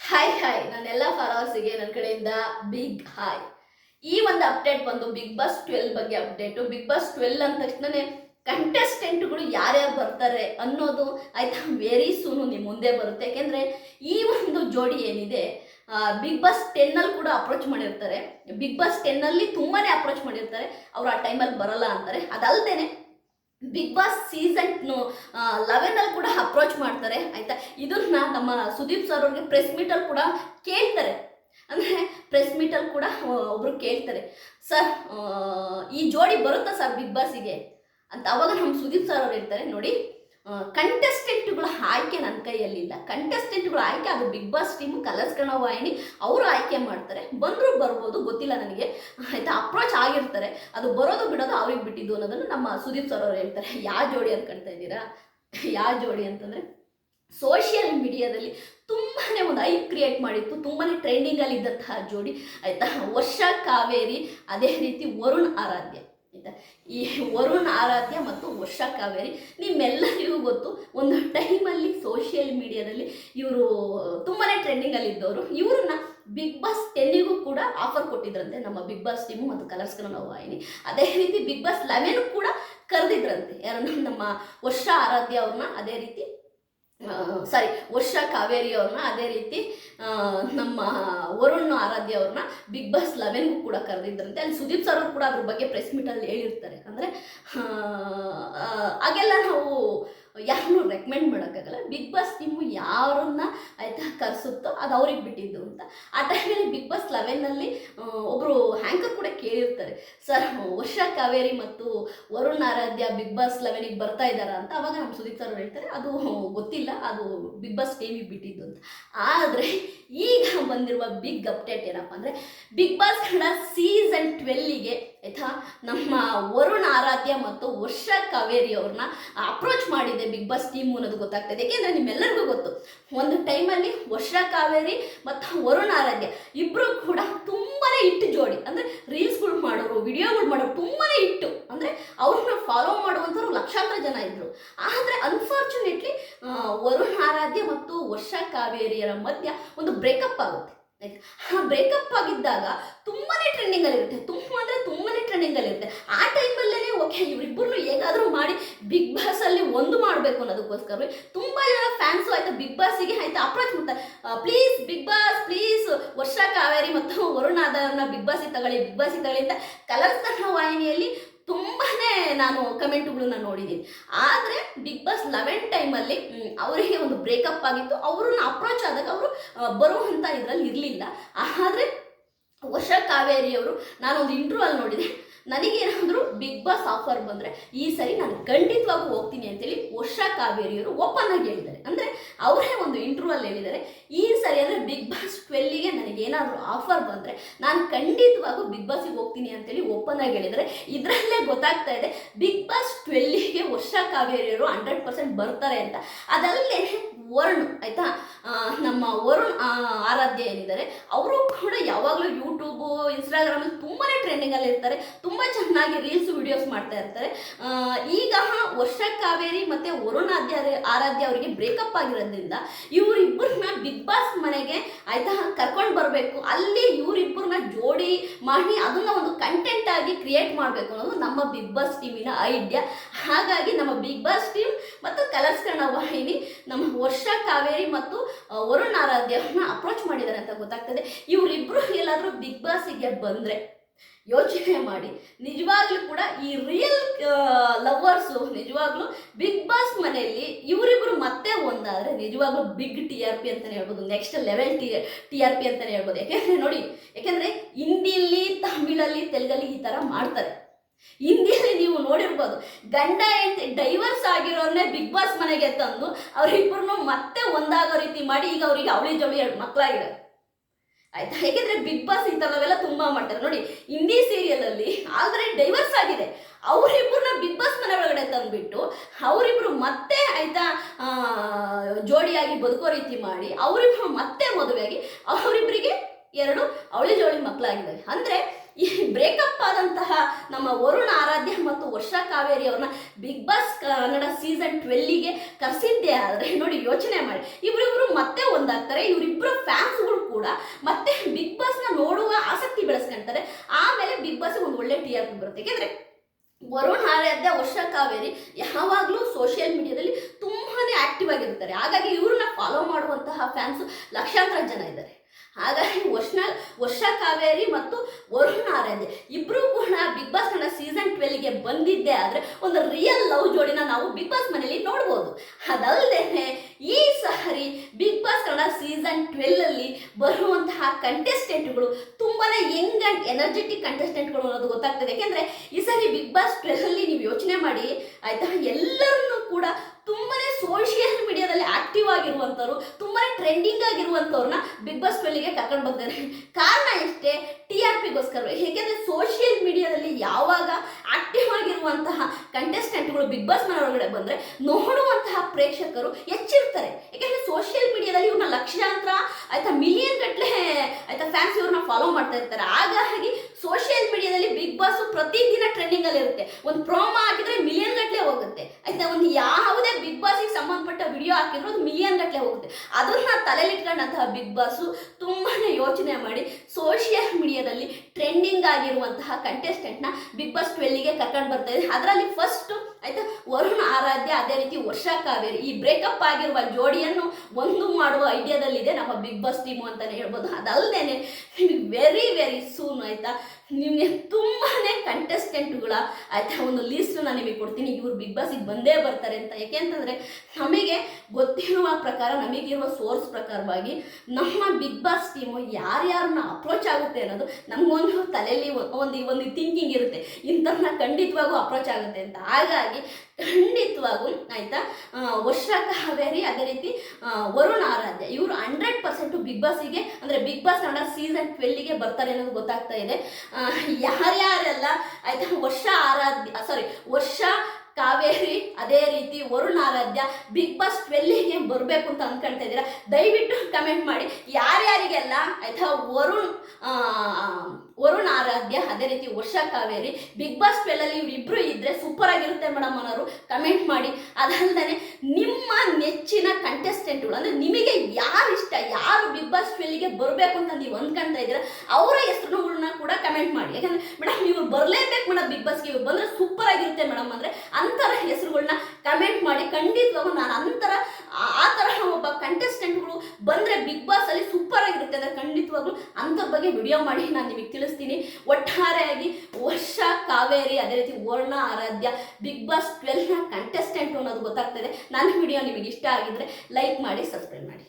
Hi hi ನನ್ನೆಲ್ಲ ಫಾಲೋವರ್ಸಿಗೆ ನನ್ನ ಕಡೆಯಿಂದ ಬಿಗ್ ಹಾಯ್ ಈ ಒಂದು ಅಪ್ಡೇಟ್ ಬಂದು ಬಿಗ್ ಬಾಸ್ ಟ್ವೆಲ್ ಬಗ್ಗೆ ಅಪ್ಡೇಟು ಬಿಗ್ ಬಾಸ್ ಟ್ವೆಲ್ ಅಂದ ತಕ್ಷಣನೇ ಕಂಟೆಸ್ಟೆಂಟ್ಗಳು ಯಾರ್ಯಾರು ಬರ್ತಾರೆ ಅನ್ನೋದು ಆಯ್ತಾ ವೆರಿ ಸೂನು ನಿಮ್ಮ ಮುಂದೆ ಬರುತ್ತೆ. ಯಾಕೆಂದರೆ ಈ ಒಂದು ಜೋಡಿ ಏನಿದೆ ಬಿಗ್ ಬಾಸ್ ಟೆನ್ನಲ್ಲಿ ಕೂಡ ಅಪ್ರೋಚ್ ಮಾಡಿರ್ತಾರೆ. ಬಿಗ್ ಬಾಸ್ ಟೆನ್ನಲ್ಲಿ ತುಂಬಾ ಅಪ್ರೋಚ್ ಮಾಡಿರ್ತಾರೆ. ಅವ್ರು ಆ ಟೈಮಲ್ಲಿ ಬರಲ್ಲ ಅಂತಾರೆ. ಅದಲ್ದೇನೆ ಬಿಗ್ ಬಾಸ್ ಸೀಸನ್ ಲೆವೆನಲ್ಲಿ ಕೂಡ ಅಪ್ರೋಚ್ ಮಾಡ್ತಾರೆ, ಆಯ್ತಾ? ಇದನ್ನ ನಮ್ಮ ಸುದೀಪ್ ಸರ್ ಅವ್ರಿಗೆ ಪ್ರೆಸ್ ಮೀಟಲ್ಲಿ ಕೂಡ ಕೇಳ್ತಾರೆ. ಅಂದರೆ ಪ್ರೆಸ್ ಮೀಟಲ್ಲಿ ಕೂಡ ಒಬ್ರು ಕೇಳ್ತಾರೆ. ಸರ್ ಈ ಜೋಡಿ ಬರುತ್ತಾ ಸರ್ ಬಿಗ್ ಬಾಸಿಗೆ ಅಂತ ಅವಾಗ ನಮ್ಮ ಸುದೀಪ್ ಸರ್ ಅವ್ರು ಹೇಳ್ತಾರೆ, ನೋಡಿ ಕಂಟೆಸ್ಟೆಂಟ್ಗಳ ಆಯ್ಕೆ ನನ್ನ ಕೈಯಲ್ಲಿಲ್ಲ ಕಂಟೆಸ್ಟೆಂಟ್ಗಳ ಆಯ್ಕೆ ಅದು ಬಿಗ್ ಬಾಸ್ ಟೀಮ್ ಕಲರ್ಸ್ ಕಣ ವಾಹಿನಿ ಅವರು ಆಯ್ಕೆ ಮಾಡ್ತಾರೆ. ಬಂದರೂ ಬರ್ಬೋದು, ಗೊತ್ತಿಲ್ಲ ನನಗೆ. ಆಯ್ತಾ? ಅಪ್ರೋಚ್ ಆಗಿರ್ತಾರೆ. ಅದು ಬರೋದು ಬಿಡೋದು ಅವ್ರಿಗೆ ಬಿಟ್ಟಿದ್ದು ಅನ್ನೋದನ್ನು ನಮ್ಮ ಸುದೀಪ್ ಸರ್ ಅವರು ಹೇಳ್ತಾರೆ. ಯಾವ ಜೋಡಿ ಅನ್ಕೊಳ್ತಾ ಇದ್ದೀರಾ? ಯಾವ ಜೋಡಿ ಅಂತಂದರೆ ಸೋಷಿಯಲ್ ಮೀಡಿಯಾದಲ್ಲಿ ತುಂಬಾ ಒಂದು ಐಪ್ ಕ್ರಿಯೇಟ್ ಮಾಡಿತ್ತು. ತುಂಬಾ ಟ್ರೆಂಡಿಂಗಲ್ಲಿ ಇದ್ದಂತಹ ಜೋಡಿ. ಆಯಿತಾ? ವರ್ಷ ಕಾವೇರಿ, ಅದೇ ರೀತಿ ವರುಣ್ ಆರಾಧ್ಯ. ಈ ವರುಣ್ ಆರಾಧ್ಯ ಮತ್ತು ವರ್ಷ ಕಾವೇರಿ, ನಿಮ್ಮೆಲ್ಲರಿಗೂ ಗೊತ್ತು, ಒಂದು ಟೈಮಲ್ಲಿ ಸೋಷಿಯಲ್ ಮೀಡಿಯಾದಲ್ಲಿ ಇವರು ತುಂಬಾ ಟ್ರೆಂಡಿಂಗಲ್ಲಿ ಇದ್ದವರು. ಇವ್ರನ್ನ ಬಿಗ್ ಬಾಸ್ ಟೆನ್ನಿಗೂ ಕೂಡ ಆಫರ್ ಕೊಟ್ಟಿದ್ರಂತೆ. ನಮ್ಮ ಬಿಗ್ ಬಾಸ್ ಟೀಮು ಮತ್ತು ಕಲರ್ಸ್ ಕನ್ನಡ ವಾಹಿನಿ. ಅದೇ ರೀತಿ ಬಿಗ್ ಬಾಸ್ ಲೆವೆನ್ ಕೂಡ ಕರೆದಿದ್ರಂತೆ. ಯಾರನ್ನು ನಮ್ಮ ವರ್ಷ ಆರಾಧ್ಯ ಅವ್ರನ್ನ ಅದೇ ರೀತಿ ಸಾರಿ ವರ್ಷ ಕಾವೇರಿ ಅವ್ರನ್ನ ಅದೇ ರೀತಿ ನಮ್ಮ ವರುಣ್ ಆರಾಧ್ಯ ಅವ್ರನ್ನ ಬಿಗ್ ಬಾಸ್ ಲೆವೆನ್ಗೂ ಕೂಡ ಕರೆದಿದ್ರಂತೆ. ಅಲ್ಲಿ ಸುದೀಪ್ ಸರ್ ಕೂಡ ಅದ್ರ ಬಗ್ಗೆ ಪ್ರೆಸ್ ಮೀಟಲ್ಲಿ ಹೇಳಿರ್ತಾರೆ. ಅಂದರೆ ಹಾಗೆಲ್ಲ ನಾವು ಯಾರನ್ನೂ ರೆಕಮೆಂಡ್ ಮಾಡೋಕ್ಕಾಗಲ್ಲ. ಬಿಗ್ ಬಾಸ್ ನಿಮ್ಮ ಯಾರನ್ನ ಕರೆಸುತ್ತೋ ಅದು ಅವ್ರಿಗೆ ಬಿಟ್ಟಿದ್ದು ಅಂತ. ಆ ಟೈಮಲ್ಲಿ ಬಿಗ್ ಬಾಸ್ ಲೆವೆನ್ನಲ್ಲಿ ಒಬ್ಬರು ಹ್ಯಾಂಕರ್ ಕೂಡ ಕೇಳಿರ್ತಾರೆ. ಸರ್, ವರ್ಷ ಕಾವೇರಿ ಮತ್ತು ವರುಣ್ ಆರಾಧ್ಯ ಬಿಗ್ ಬಾಸ್ ಲೆವೆನಿಗೆ ಬರ್ತಾ ಇದ್ದಾರಾ ಅಂತ? ಅವಾಗ ನಮ್ಮ ಸುದೀಪ್ ಸರ್ ಹೇಳ್ತಾರೆ, ಅದು ಗೊತ್ತಿಲ್ಲ, ಅದು ಬಿಗ್ ಬಾಸ್ ಟೀಮಿಗೆ ಬಿಟ್ಟಿದ್ದು ಅಂತ. ಆದರೆ ಈಗ ಬಂದಿರುವ ಬಿಗ್ ಅಪ್ಡೇಟ್ ಏನಪ್ಪ ಅಂದರೆ ಬಿಗ್ ಬಾಸ್ ಕನ್ನಡ ಸೀಸನ್ ಟ್ವೆಲ್ಲಿಗೆ ಆಯ್ತಾ ನಮ್ಮ ವರುಣ್ ಆರಾಧ್ಯ ಮತ್ತು ವರ್ಷ ಕಾವೇರಿ ಅವ್ರನ್ನ ಅಪ್ರೋಚ್ ಮಾಡಿದೆ ಬಿಗ್ ಬಾಸ್ ಟೀಮು ಅನ್ನೋದು ಗೊತ್ತಾಗ್ತದೆ. ಯಾಕೆಂದರೆ ನಿಮ್ಮೆಲ್ಲರಿಗೂ ಗೊತ್ತು, ಒಂದು ಟೈಮಲ್ಲಿ ವರ್ಷ ಕಾವೇರಿ ಮತ್ತು ವರುಣ್ ಆರಾಧ್ಯ ಇಬ್ಬರು ಕೂಡ ತುಂಬಾ ಇಟ್ಟು ಜೋಡಿ. ಅಂದರೆ ರೀಲ್ಸ್ಗಳು ಮಾಡೋರು ವಿಡಿಯೋಗಳು ಮಾಡೋರು ತುಂಬಾ ಇಟ್ಟು ಅಂದರೆ ಅವ್ರನ್ನ ಫಾಲೋ ಮಾಡುವಂಥವ್ರು ಲಕ್ಷಾಂತರ ಜನ ಇದ್ದರು ಆದರೆ ಅನ್ಫಾರ್ಚುನೇಟ್ಲಿ ವರುಣ್ ಆರಾಧ್ಯ ಮತ್ತು ವರ್ಷ ಕಾವೇರಿಯರ ಮಧ್ಯ ಒಂದು ಬ್ರೇಕಪ್ ಆಗುತ್ತೆ. ಆ ಬ್ರೇಕಪ್ ಆಗಿದ್ದಾಗ ತುಂಬಾ ಟ್ರೆಂಡಿಂಗಲ್ಲಿರುತ್ತೆ ತುಂಬ ಅಂದರೆ ತುಂಬಾ ಟ್ರೆಂಡಿಂಗಲ್ಲಿರುತ್ತೆ ಆ ಟೈಮಲ್ಲೇ ಓಕೆ ಇವರಿಬ್ಬರನ್ನು ಹೇಗಾದರೂ ಮಾಡಿ ಬಿಗ್ ಬಾಸಲ್ಲಿ ಒಂದು ಮಾಡಬೇಕು ಅನ್ನೋದಕ್ಕೋಸ್ಕರ ತುಂಬಾ ಜನ ಫ್ಯಾನ್ಸು ಆಯ್ತಾ ಬಿಗ್ ಬಾಸಿಗೆ ಆಯ್ತಾ ಅಪ್ರೋಚ್ ಮಾಡ್ತಾರೆ. Please big boss please Varsha Kaveri ಮತ್ತು ವರುಣ್ ಆದವ್ರನ್ನ ಬಿಗ್ ಬಾಸ್ ತಗೊಳ್ಳಿ ಬಿಗ್ ಬಾಸ್ ತಗೊಳ್ಳಿ ಅಂತ ಕಲರ್ಸ್ ಕನ್ನಡ ವಾಹಿನಿಯಲ್ಲಿ ತುಂಬಾನೇ ನಾನು ಕಮೆಂಟ್ಗಳನ್ನ ನೋಡಿದ್ದೀನಿ. ಆದರೆ ಬಿಗ್ ಬಾಸ್ ಲೆವೆನ್ ಟೈಮಲ್ಲಿ ಅವರಿಗೆ ಒಂದು ಬ್ರೇಕಪ್ ಆಗಿತ್ತು. ಅವ್ರನ್ನ ಅಪ್ರೋಚ್ ಆದಾಗ ಅವರು ಬರುವಂಥ ಇದರಲ್ಲಿ ಇರಲಿಲ್ಲ. ಆದರೆ ವರ್ಷ ಕಾವೇರಿಯವರು ನಾನೊಂದು ಇಂಟ್ರೂ ಅಲ್ಲಿ ನೋಡಿದೆ. ನನಗೇನಾದರೂ ಬಿಗ್ ಬಾಸ್ ಆಫರ್ ಬಂದರೆ ಈ ಸರಿ ನಾನು ಖಂಡಿತವಾಗೂ ಹೋಗ್ತೀನಿ ಅಂತೇಳಿ ವರ್ಷ ಕಾವೇರಿಯವರು ಓಪನ್ ಆಗಿ ಹೇಳಿದ್ದಾರೆ. ಅಂದರೆ ಅವರೇ ಒಂದು ಇಂಟ್ರೂ ಅಲ್ಲಿ ಹೇಳಿದ್ದಾರೆ. ಈ ಸರಿ ಅಂದರೆ ಬಿಗ್ ಬಾಸ್ ಟ್ವೆಲ್ಲಿಗೆ ನನಗೇನಾದರೂ ಆಫರ್ ಬಂದರೆ ನಾನು ಖಂಡಿತವಾಗೂ ಬಿಗ್ ಬಾಸಿಗೆ ಹೋಗ್ತೀನಿ ಅಂತೇಳಿ ಓಪನ್ ಆಗಿ ಹೇಳಿದರೆ ಇದರಲ್ಲೇ ಗೊತ್ತಾಗ್ತಾ ಇದೆ ಬಿಗ್ ಬಾಸ್ ಟ್ವೆಲ್ಲಿಗೆ ವರ್ಷ ಕಾವೇರಿಯವರು ಹಂಡ್ರೆಡ್ ಪರ್ಸೆಂಟ್ ಬರ್ತಾರೆ ಅಂತ. ಅದಲ್ಲೇ ವರುಣ್, ಆಯಿತಾ? ನಮ್ಮ ವರುಣ್ ಆರಾಧ್ಯ ಏನಿದ್ದಾರೆ, ಅವರು ಕೂಡ ಯಾವಾಗಲೂ ಯೂಟ್ಯೂಬು ಇನ್ಸ್ಟಾಗ್ರಾಮಲ್ಲಿ ತುಂಬಾ ಟ್ರೆಂಡಿಂಗಲ್ಲಿ ಇರ್ತಾರೆ, ತುಂಬ ಚೆನ್ನಾಗಿ ರೀಲ್ಸ್ ವಿಡಿಯೋಸ್ ಮಾಡ್ತಾ ಇರ್ತಾರೆ. ಈಗ ವರ್ಷ ಕಾವೇರಿ ಮತ್ತು ವರುಣ್ ಆದ್ಯ ಆರಾಧ್ಯ ಅವರಿಗೆ ಬ್ರೇಕಪ್ ಆಗಿರೋದ್ರಿಂದ ಇವರಿಬ್ಬರನ್ನ ಬಿಗ್ ಬಾಸ್ ಮನೆಗೆ ಆಯ್ತಾ, ಕರ್ಕೊಂಡು ಬರಬೇಕು. ಅಲ್ಲಿ ಇವರಿಬ್ಬರನ್ನ ಜೋಡಿ ಮಾಡಿ ಅದನ್ನ ಒಂದು ಕಂಟೆಂಟ್ ಆಗಿ ಕ್ರಿಯೇಟ್ ಮಾಡಬೇಕು ಅನ್ನೋದು ನಮ್ಮ ಬಿಗ್ ಬಾಸ್ ಟೀಮಿನ ಐಡಿಯಾ ಹಾಗಾಗಿ ನಮ್ಮ ಬಿಗ್ ಬಾಸ್ ಟೀಮ್ ಮತ್ತು ಕಲರ್ಸ್ ಕನ್ನಡ ವಾಹಿನಿ ನಮ್ಮ ವರ್ಷ ಕಾವೇರಿ ಮತ್ತು ವರುಣ್ ಆರಾಧ್ಯವ್ರನ್ನ ಅಪ್ರೋಚ್ ಗೊತ್ತಾಗ್ತದೆ. ಇವರಿಬ್ರು ಎಲ್ಲಾದರೂ ಬಿಗ್ ಬಾಸಿಗೆ ಬಂದರೆ ಯೋಚನೆ ಮಾಡಿ. ನಿಜವಾಗ್ಲೂ ಕೂಡ ಈ ರಿಯಲ್ ಲವರ್ಸು ನಿಜವಾಗ್ಲೂ ಬಿಗ್ ಬಾಸ್ ಮನೆಯಲ್ಲಿ ಇವರಿಬ್ರು ಮತ್ತೆ ಒಂದಾದರೆ ನಿಜವಾಗ್ಲೂ ಬಿಗ್ ಟಿ ಆರ್ ಪಿ ಅಂತಲೇ ಹೇಳ್ಬೋದು. Next level T T R P ಅಂತಲೇ ಹೇಳ್ಬೋದು. ಯಾಕೆಂದ್ರೆ ನೋಡಿ, ಯಾಕೆಂದರೆ ಹಿಂದಿಯಲ್ಲಿ, ತಮಿಳಲ್ಲಿ, ತೆಲುಗಲ್ಲಿ ಈ ಥರ ಮಾಡ್ತಾರೆ. ಹಿಂದಿಯಲ್ಲಿ ನೀವು ನೋಡಿರ್ಬೋದು, ಗಂಡ ಹೆಂಡತಿ ಡೈವರ್ಸ್ ಆಗಿರೋರನ್ನೇ ಬಿಗ್ ಬಾಸ್ ಮನೆಗೆ ತಂದು ಅವರಿಬ್ಬರನ್ನು ಮತ್ತೆ ಒಂದಾಗೋ ರೀತಿ ಮಾಡಿ ಈಗ ಅವರಿಗೆ ಅವಳಿ ಜವಳಿ ಮಕ್ಕಳಾಗಿದ್ದಾರೆ ಆಯ್ತಾ? ಯಾಕೆಂದ್ರೆ ಬಿಗ್ ಬಾಸ್ ಇಂಥವೆಲ್ಲ ತುಂಬಾ ಮಾಡ್ತಾರೆ ನೋಡಿ ಹಿಂದಿ ಸೀರಿಯಲಲ್ಲಿ ಆಲ್ರೆಡಿ ಡೈವರ್ಸ್ ಆಗಿದೆ. ಅವರಿಬ್ಬರನ್ನ ಬಿಗ್ ಬಾಸ್ ಮನೆ ಒಳಗಡೆ ತಂದ್ಬಿಟ್ಟು, ಅವರಿಬ್ರು ಮತ್ತೆ ಆಯ್ತಾ ಜೋಡಿಯಾಗಿ ಬದುಕೋ ರೀತಿ ಮಾಡಿ, ಅವರಿಬ್ರು ಮತ್ತೆ ಮದುವೆಯಾಗಿ ಅವರಿಬ್ಬರಿಗೆ ಎರಡು ಅವಳಿ ಜೋಳಿ ಮಕ್ಕಳಾಗಿದ್ದಾವೆ ಅಂದರೆ, ಈ ಬ್ರೇಕಪ್ ಆದಂತಹ ನಮ್ಮ ವರುಣ ಆರಾಧ್ಯ ಮತ್ತು ವರ್ಷ ಕಾವೇರಿ ಅವ್ರನ್ನ ಬಿಗ್ ಬಾಸ್ ಕನ್ನಡ ಸೀಸನ್ ಟ್ವೆಲ್ಲಿಗೆ ಕರೆಸಿದ್ದೆ ಆದರೆ, ನೋಡಿ ಯೋಚನೆ ಮಾಡಿ. ಇವರಿಬ್ರು ಮತ್ತೆ ಒಂದಾಗ್ತಾರೆ. ಇವರಿಬ್ರು ಇವರಿಬ್ಬರು ಫ್ಯಾನ್ಸ್ಗಳು ಕೂಡ. ಮತ್ತೆ ಬಿಗ್ ಬಾಸ್ನ ನೋಡುವ ಆಸಕ್ತಿ ಬೆಳೆಸ್ಕೊಂತಾರೆ. ಆಮೇಲೆ ಬಿಗ್ ಬಾಸ್ ಒಂದು ಒಳ್ಳೆ ಟಿ ಆರ್ ಬರುತ್ತೆ. ಯಾಕೆಂದ್ರೆ ವರುಣ್ ಆರಾಧ್ಯ ವರ್ಷ ಕಾವೇರಿ ಯಾವಾಗಲೂ ಸೋಷಿಯಲ್ ಮೀಡಿಯಾದಲ್ಲಿ ತುಂಬಾನೇ ಆಕ್ಟಿವ್ ಆಗಿರ್ತಾರೆ. ಹಾಗಾಗಿ ಇವ್ರನ್ನ ಫಾಲೋ ಮಾಡುವಂತಹ ಫ್ಯಾನ್ಸ್ ಲಕ್ಷಾಂತರ ಜನ ಇದ್ದಾರೆ. ಹಾಗಾಗಿ ವರ್ಷ ವರ್ಷ ಕಾವೇರಿ ಮತ್ತು ವರುಣ್ ಆರಾಧ್ಯ ಇಬ್ಬರು ಕೂಡ ಬಿಗ್ ಬಾಸ್ ಕನ್ನಡ ಸೀಸನ್ ಟ್ವೆಲ್ಗೆ ಬಂದಿದ್ದೆ ಆದರೆ ಒಂದು ರಿಯಲ್ ಲವ್ ಜೋಡಿನ ನಾವು ಬಿಗ್ ಬಾಸ್ ಮನೆಯಲ್ಲಿ ನೋಡ್ಬೋದು. ಅದಲ್ಲದೆ ಈ ಸಾರಿ ಬಿಗ್ ಬಾಸ್ ಕನ್ನಡ ಸೀಸನ್ ಟ್ವೆಲ್ಲಲ್ಲಿ ಬರುವಂತಹ ಕಂಟೆಸ್ಟೆಂಟ್ಗಳು ತುಂಬಾ ಯಂಗ್ ಆ್ಯಂಡ್ ಎನರ್ಜೆಟಿಕ್ ಕಂಟೆಸ್ಟೆಂಟ್ಗಳು ಅನ್ನೋದು ಗೊತ್ತಾಗ್ತದೆ. ಯಾಕೆಂದರೆ ಈ ಸಾರಿ ಬಿಗ್ ಬಾಸ್ ಟ್ವೆಲ್ಲಲ್ಲಿ ನೀವು ಯೋಚನೆ ಮಾಡಿ, ಆಯಿತಾ? ಎಲ್ಲರನ್ನೂ ಕೂಡ ತುಂಬಾನೇ ಸೋಷಿಯಲ್ ಮೀಡಿಯಾದಲ್ಲಿ ಆಕ್ಟಿವ್ ಆಗಿರುವಂಥವ್ರು ತುಂಬಾನೇ ಟ್ರೆಂಡಿಂಗ್ ಆಗಿರುವಂಥವ್ರನ್ನ ಟ್ವೆಲ್ಗೆ ಕರ್ಕೊಂಡು ಬರ್ತಾರೆ ಕಾರಣ ಇಷ್ಟೇ ಟಿ ಆರ್ ಪಿಗೋಸ್ಕರ. ಹೇಗೆಂದ್ರೆ ಸೋಷಿಯಲ್ ಮೀಡಿಯಾದಲ್ಲಿ ಯಾವಾಗ ಆಕ್ಟಿವ್ ಆಗಿರುವಂತಹ ಕಂಟೆಸ್ಟೆಂಟ್ಗಳು ಬಿಗ್ ಬಾಸ್ ಮನೆ ಒಳಗಡೆ ಬಂದರೆ ನೋಡುವಂತಹ ಪ್ರೇಕ್ಷಕರು ಹೆಚ್ಚಿರ್ತಾರೆ. ಯಾಕೆಂದರೆ ಸೋಷಿಯಲ್ ಮೀಡಿಯಾದಲ್ಲಿ ಇವ್ರನ್ನ ಲಕ್ಷಾಂತರ, ಆಯ್ತಾ ಮಿಲಿಯನ್ ಗಟ್ಟಲೆ ಆಯ್ತಾ ಫ್ಯಾನ್ಸ್ ಇವ್ರನ್ನ ಫಾಲೋ ಮಾಡ್ತಾ ಇರ್ತಾರೆ. ಹಾಗಾಗಿ ಸೋಷಿಯಲ್ ಮೀಡಿಯಾದಲ್ಲಿ ಬಿಗ್ ಬಾಸ್ ಪ್ರತಿದಿನ ಟ್ರೆಂಡಿಂಗ್ ಅಲ್ಲಿ ಇರುತ್ತೆ ಒಂದು ಪ್ರೋಮೋ ಹಾಕಿದ್ರೆ ಮಿಲಿಯನ್ ಗಟ್ಟಲೆ ಹೋಗುತ್ತೆ ಆಯ್ತಾ ಒಂದು ಯಾವುದೇ ಬಿಗ್ ಸಂಬಂಧಪಟ್ಟ ವಿಡಿಯೋ ಹಾಕಿದ್ರು, ಅದು ಮಿಲಿಯನ್ ಗಟ್ಟಲೆ ಹೋಗುತ್ತೆ. ಅದನ್ನ ತಲೆಲಿಟ್ಕೊಂಡಂತಹ ಬಿಗ್ ಬಾಸ್ ತುಂಬಾನೇ ಯೋಚನೆ ಮಾಡಿ ಸೋಷಿಯಲ್ ಮೀಡಿಯಾದಲ್ಲಿ ಟ್ರೆಂಡಿಂಗ್ ಆಗಿರುವಂತಹ ಕಂಟೆಸ್ಟೆಂಟ್ನ ಬಿಗ್ ಬಾಸ್ ಟ್ವೆಲ್ಗೆ ಕರ್ಕೊಂಡು ಬರ್ತಾ ಇದೆ ಅದರಲ್ಲಿ ಫಸ್ಟ್ ಆಯ್ತಾ? ವರುಣ್ ಆರಾಧ್ಯ ಅದೇ ರೀತಿ ವರ್ಷ ಕಾವೇರಿ. ಈ ಬ್ರೇಕಪ್ ಆಗಿರುವ ಜೋಡಿಯನ್ನು ಒಂದು ಮಾಡುವ ಐಡಿಯಾದಲ್ಲಿದೆ ನಮ್ಮ ಬಿಗ್ ಬಾಸ್ ಟೀಮು ಅಂತಲೇ ಹೇಳ್ಬೋದು. ಅದಲ್ಲದೆ ನಿಮಗೆ ವೆರಿ ವೆರಿ ಸೂನ್ ಆಯ್ತಾ? ನಿಮಗೆ ತುಂಬಾ ಕಂಟೆಸ್ಟೆಂಟ್ಗಳ ಆಯ್ತಾ? ಒಂದು ಲಿಸ್ಟ್ ನಾನು ನಿಮಗೆ ಕೊಡ್ತೀನಿ. ಇವ್ರು ಬಿಗ್ ಬಾಸಿಗೆ ಬಂದೇ ಬರ್ತಾರೆ ಅಂತ. ಯಾಕೆ ಅಂತಂದ್ರೆ ನಮಗೆ ಗೊತ್ತಿರುವ ಪ್ರಕಾರ, ನಮಗಿರುವ ಸೋರ್ಸ್ ಪ್ರಕಾರವಾಗಿ ನಮ್ಮ ಬಿಗ್ ಬಾಸ್ ಟೀಮು ಯಾರ್ಯಾರನ್ನ ಅಪ್ರೋಚ್ ಆಗುತ್ತೆ ಅನ್ನೋದು ನಮಗೊಂದು ತಲೆಯಲ್ಲಿ ಒಂದು ಒಂದು ಥಿಂಕಿಂಗ್ ಇರುತ್ತೆ. ಇಂಥವ್ರನ್ನ ಖಂಡಿತವಾಗೂ ಅಪ್ರೋಚ್ ಆಗುತ್ತೆ ಅಂತ. ಹಾಗಾಗಿ ಖಂಡಿತವಾಗೂ ಆಯ್ತಾ? ವರ್ಷ ಕಾವೇರಿ ಅದೇ ರೀತಿ ವರುಣ್ ಆರಾಧ್ಯ, ಇವರು ಹಂಡ್ರೆಡ್ ಪರ್ಸೆಂಟು ಬಿಗ್ ಬಾಸಿಗೆ ಅಂದರೆ ಬಿಗ್ ಬಾಸ್ ಕನ್ನಡ ಸೀಸನ್ ಟ್ವೆಲ್ಗೆ ಬರ್ತಾರೆ ಅನ್ನೋದು ಗೊತ್ತಾಗ್ತಾ ಇದೆ. ಯಾರ್ಯಾರೆಲ್ಲ ಆಯ್ತಾ ವರ್ಷ ಆರಾಧ್ಯ ಸಾರಿ ವರ್ಷ ಕಾವೇರಿ, ಅದೇ ರೀತಿ ವರುಣ್ ಆರಾಧ್ಯ ಬಿಗ್ ಬಾಸ್ ಟ್ವೆಲ್ಲಿಗೆ ಬರಬೇಕು ಅಂತ ಅನ್ಕೊಳ್ತಾ ಇದ್ದೀರಾ ದಯವಿಟ್ಟು ಕಮೆಂಟ್ ಮಾಡಿ, ಯಾರ್ಯಾರಿಗೆಲ್ಲ ಆಯ್ತಾ ವರುಣ್ ಅದೇ ರೀತಿ ವರ್ಷ ಕಾವೇರಿ ಬಿಗ್ ಬಾಸ್ ಟ್ವೆಲ್ಲಲ್ಲಿ ಇವರಿಬ್ರು ಇದ್ರೆ ಸೂಪರ್ ಆಗಿರುತ್ತೆ ಮೇಡಮ್ ಅನ್ನೋರು ಕಮೆಂಟ್ ಮಾಡಿ. ಅದಲ್ಲದೆ ನಿಮ್ಮ ನೆಚ್ಚಿನ ಕಂಟೆಸ್ಟೆಂಟ್ಗಳು ಅಂದರೆ ನಿಮಗೆ ಯಾರು ಇಷ್ಟ, ಯಾರು ಬಿಗ್ ಬಾಸ್ ಟ್ವೆಲ್ಲಿಗೆ ಬರಬೇಕು ಅಂತ ನೀವು ಅಂದ್ಕೊಳ್ತಾ ಇದ್ದೀರಾ, ಅವರ ಹೆಸರುಗಳನ್ನ ಕೂಡ ಕಮೆಂಟ್ ಮಾಡಿ. ಯಾಕಂದ್ರೆ ಮೇಡಮ್ ಇವ್ರು ಬರಲೇಬೇಕು ಮೇಡಮ್ ಬಿಗ್ ಬಾಸ್ಗೆ ಇವ್ರು ಬಂದರೆ ಸೂಪರ್ ಆಗಿರುತ್ತೆ ಮೇಡಮ್ ಅಂದರೆ ಅಂತರ ಹೆಸರುಗಳನ್ನ ಕಮೆಂಟ್ ಮಾಡಿ. ಖಂಡಿತವಾಗೂ ನಾನು ಅಂತರ ಆ ತರಹ ಒಬ್ಬ ಕಂಟೆಸ್ಟೆಂಟ್ಗಳು ಬಂದರೆ ಬಿಗ್ ಬಾಸ್ ಅಲ್ಲಿ ಸೂಪರ್ ಆಗಿರುತ್ತೆ ಅದ ಖಂಡಿತವಾಗ್ಲೂ ಅಂಥವ್ರ ಬಗ್ಗೆ ವಿಡಿಯೋ ಮಾಡಿ ನಾನು ನಿಮಗೆ ತಿಳಿಸ್ತೀನಿ. ಒಟ್ಟಾರೆಯಾಗಿ ವರ್ಷ ಕಾವೇರಿ, ಅದೇ ರೀತಿ ವರ್ಣ ಆರಾಧ್ಯ ಬಿಗ್ ಬಾಸ್ ಟ್ವೆಲ್ನ ಕಂಟೆಸ್ಟೆಂಟ್ ಅನ್ನೋದು ಗೊತ್ತಾಗ್ತದೆ ನನ್ನ ವಿಡಿಯೋ ನಿಮಗೆ ಇಷ್ಟ ಆಗಿದ್ರೆ ಲೈಕ್ ಮಾಡಿ ಸಬ್ಸ್ಕ್ರೈಬ್ ಮಾಡಿ.